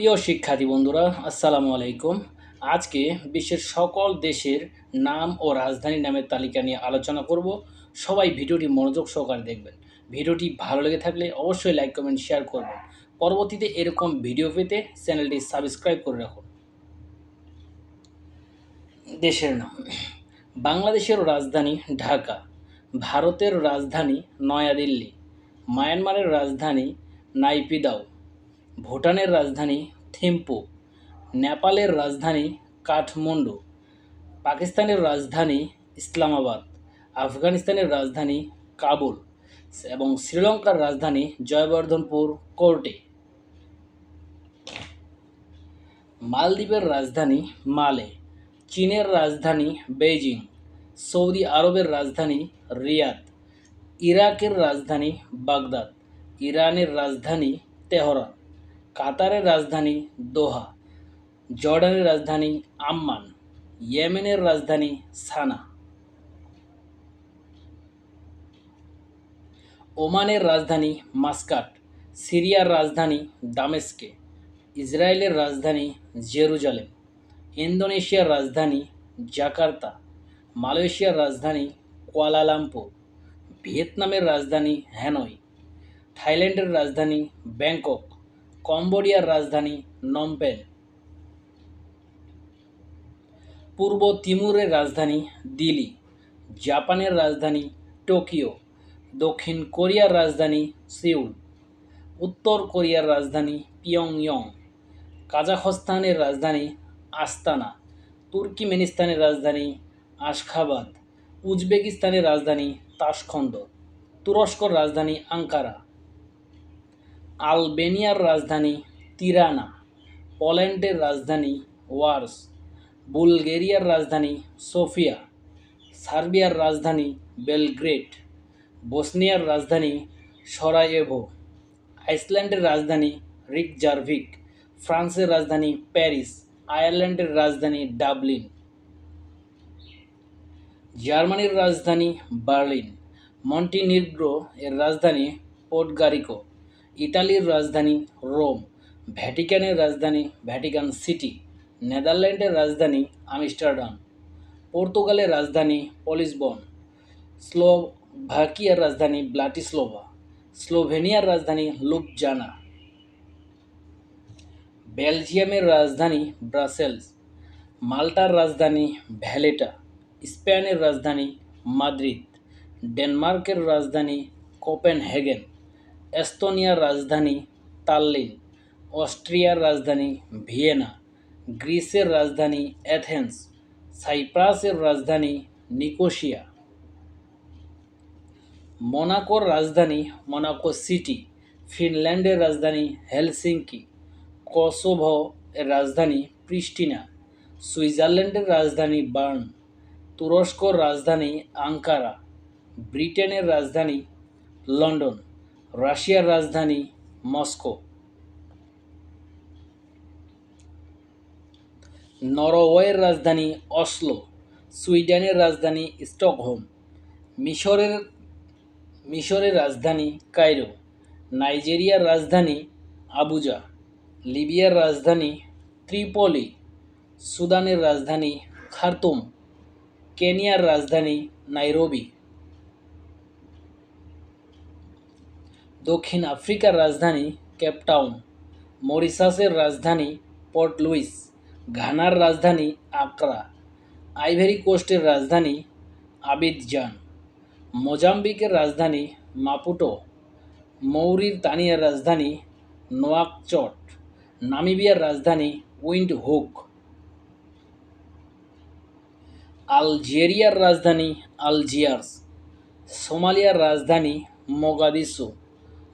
প্রিয় শিক্ষার্থী বন্ধুরা, আসসালামু আলাইকুম। আজকে বিশ্বের সকল দেশের নাম ও রাজধানী নামের তালিকা নিয়ে আলোচনা করব। সবাই ভিডিওটি মনোযোগ সহকারে দেখবেন। ভিডিওটি ভালো লেগে থাকলে অবশ্যই লাইক, কমেন্ট, শেয়ার করবেন। পরবর্তীতে এরকম ভিডিও পেতে চ্যানেলটি সাবস্ক্রাইব করে রাখুন। দেশের নাম। বাংলাদেশের রাজধানী ঢাকা, ভারতের রাজধানী নয়াদিল্লি, মায়ানমারের রাজধানী নাইপিদাও ভুটানের রাজধানী থিম্পু, নেপালের রাজধানী কাঠমান্ডু, পাকিস্তানের রাজধানী ইসলামাবাদ, আফগানিস্তানের রাজধানী কাবুল এবং শ্রীলঙ্কার রাজধানী জয়বর্ধনপুর কোর্টে। মালদ্বীপের রাজধানী মালে, চীনের রাজধানী বেইজিং, সৌদি আরবের রাজধানী রিয়াদ, ইরাকের রাজধানী বাগদাদ, ইরানের রাজধানী তেহরান। কাতারের রাজধানী দোহা, জর্ডানের রাজধানী আম্মান, ইয়েমেনের রাজধানী সানা। ওমানের রাজধানী মাস্কাট, সিরিয়ার রাজধানী দামেস্কে, ইসরায়েলের রাজধানী জেরুজালেম, ইন্দোনেশিয়ার রাজধানী জাকার্তা, মালয়েশিয়ার রাজধানী কোয়ালালামপুর, ভিয়েতনামের রাজধানী হ্যানয়, থাইল্যান্ডের রাজধানী ব্যাংকক কম্বোডিয়ার রাজধানী নমপেন। পূর্ব তিমুরের রাজধানী দিল্লি, জাপানের রাজধানী টোকিও, দক্ষিণ কোরিয়ার রাজধানী সিউল, উত্তর কোরিয়ার রাজধানী পিয়ংইয়ং, কাজাখস্তানের রাজধানী আস্তানা, তুর্কিমেনিস্তানের রাজধানী আশখাবাদ, উজবেকিস্তানের রাজধানী তাশখন্দ, তুরস্কর রাজধানী আঙ্কারা। আলবেনিয়ার রাজধানী তিরানা, পোল্যান্ডের রাজধানী ওয়ার্স, বুলগেরিয়ার রাজধানী সোফিয়া, সার্বিয়ার রাজধানী বেলগ্রেড, বসনিয়ার রাজধানী সরায়েভো, আইসল্যান্ডের রাজধানী রিকজার্ভিক, ফ্রান্সের রাজধানী প্যারিস, আয়ারল্যান্ডের রাজধানী ডাবলিন। জার্মানির রাজধানী বার্লিন, মন্টিনিগ্রো এর রাজধানী পোর্টগারিকো। ইতালির রাজধানী রোম, ভ্যাটিকানের রাজধানী ভ্যাটিকান সিটি, নেদারল্যান্ডের রাজধানী আমস্টারডাম, পর্তুগালের রাজধানী পলিসবন, স্লোভাকিয়ার রাজধানী ব্লাটিস্লোভা, স্লোভেনিয়ার রাজধানী লুপজানা বেলজিয়ামের রাজধানী ব্রাসেলস, মাল্টার রাজধানী ভ্যালেটা, স্পেনের রাজধানী মাদ্রিদ, ডেনমার্কের রাজধানী কোপেনহেগেন। এস্তোনিয়ার রাজধানী তাল্লিন অস্ট্রিয়ার রাজধানী ভিয়েনা, গ্রিসের রাজধানী অ্যাথেন্স, সাইপ্রাসের রাজধানী নিকোশিয়া। মোনাকোর রাজধানী মোনাকো সিটি, ফিনল্যান্ডের রাজধানী হেলসিঙ্কি, কসোভো এর রাজধানী প্রিস্টিনা, সুইজারল্যান্ডের রাজধানী বার্ন, তুরস্কর রাজধানী আঙ্কারা, ব্রিটেনের রাজধানী লন্ডন। রাশিয়ার রাজধানী মস্কো। নরওয়ের রাজধানী অসলো। সুইডেনের রাজধানী স্টকহোম। মিশরের মিশরের রাজধানী কায়রো নাইজেরিয়ার রাজধানী আবুজা। লিবিয়ার রাজধানী ত্রিপলি। সুদানের রাজধানী খার্তুম। কেনিয়ার রাজধানী নাইরোবি। দক্ষিণ আফ্রিকার রাজধানী কেপটাউন মরিশাসের রাজধানী পোর্ট লুইস, ঘানার রাজধানী আকরা, আইভেরি কোস্টের রাজধানী আবিদজান, মোজাম্বিকের রাজধানী মাপুটো, মৌরির তানিয়ার রাজধানী নোয়াকচট, নামিবিয়ার রাজধানী উইন্ড হুক আলজেরিয়ার রাজধানী আলজিয়ার্স, সোমালিয়ার রাজধানী মোগাদিসু।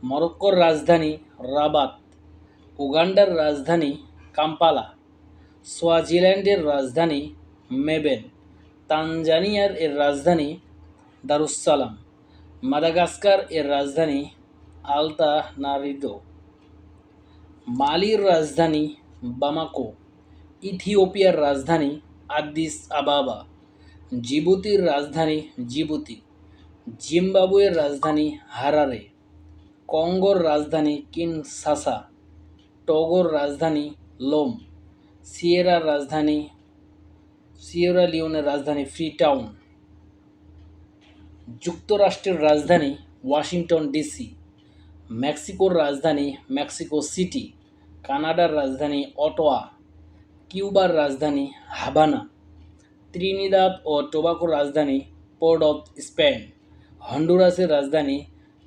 মরক্কোর রাজধানী রাবাত, উগান্ডার রাজধানী কাম্পালা, সোয়াজিল্যান্ডের রাজধানী মেবেন, তানজানিয়ার এর রাজধানী দারুসালাম মাদাগাস্কার এর রাজধানী আলতা নারিদো মালির রাজধানী বামাকো, ইথিওপিয়ার রাজধানী আদিস আবাবা, জিবুতির রাজধানী জিবুতি, জিম্বাবুয়ের রাজধানী হারারে। কঙ্গোর রাজধানী কিনসাসা, টগোর রাজধানী লোম, সিয়েরার রাজধানী, সিয়েরা লিওনের রাজধানী ফ্রি টাউন যুক্তরাষ্ট্রের রাজধানী ওয়াশিংটন ডিসি, মেক্সিকোর রাজধানী মেক্সিকো সিটি, কানাডার রাজধানী অটোয়া, কিউবার রাজধানী হাভানা, ত্রিনিদাদ ও টোবাকোর রাজধানী পোর্ট অফ স্পেন, হন্ডুরাসের রাজধানী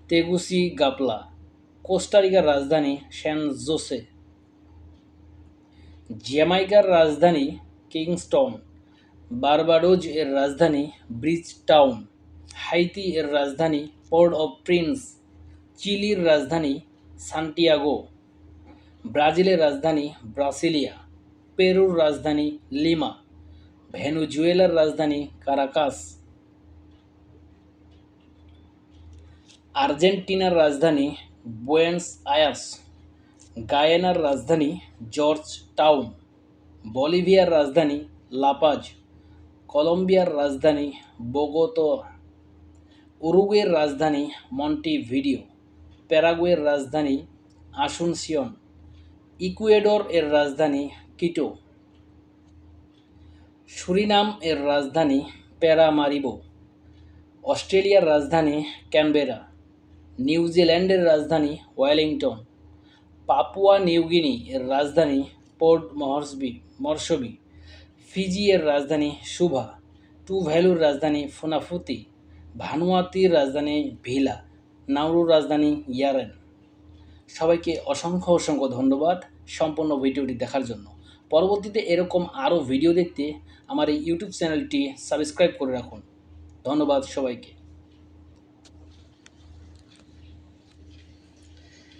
তেগুসি গাপলা কোস্টারিকার রাজধানী স্যান জোসে জ্যামাইকার রাজধানী কিংস্টন, বারবাডোজ এর রাজধানী ব্রিজ টাউন হাইতি এর রাজধানী পোর্ট অফ প্রিন্স, চিলির রাজধানী সান্টিয়াগো, ব্রাজিলের রাজধানী ব্রাসিলিয়া, পেরুর রাজধানী লিমা, ভেনুজুয়েলার রাজধানী কারাকাস। আর্জেন্টিনার রাজধানী বুয়েন্স আয়ার্স, গায়েনার রাজধানী জর্জ টাউন, বলিভিয়ার রাজধানী লাপাজ কলম্বিয়ার রাজধানী বোগোতো, উরুগুয়ের রাজধানী মন্টিভিডিও, প্যারাগুয়ের রাজধানী আসুনসিয়ন ইকুয়েডর এর রাজধানী কিটো, সুরিনাম এর রাজধানী প্যারামারিবো, অস্ট্রেলিয়ার রাজধানী ক্যানবেরা। নিউজিল্যান্ডের রাজধানী ওয়েলিংটন, পাপুয়া নিউগিনি এর রাজধানী পোর্ট মহর্সবি মর্সবি ফিজি এর রাজধানী সুভা টু ভ্যালুর রাজধানী ফুনাফুতি, ভানুয়াতির রাজধানী ভিলা, নাউরুর রাজধানী ইয়ারেন। সবাইকে অসংখ্য অসংখ্য ধন্যবাদ সম্পূর্ণ ভিডিওটি দেখার জন্য। পরবর্তীতে এরকম আরও ভিডিও দেখতে আমার এই ইউটিউব চ্যানেলটি সাবস্ক্রাইব করে রাখুন। ধন্যবাদ সবাইকে।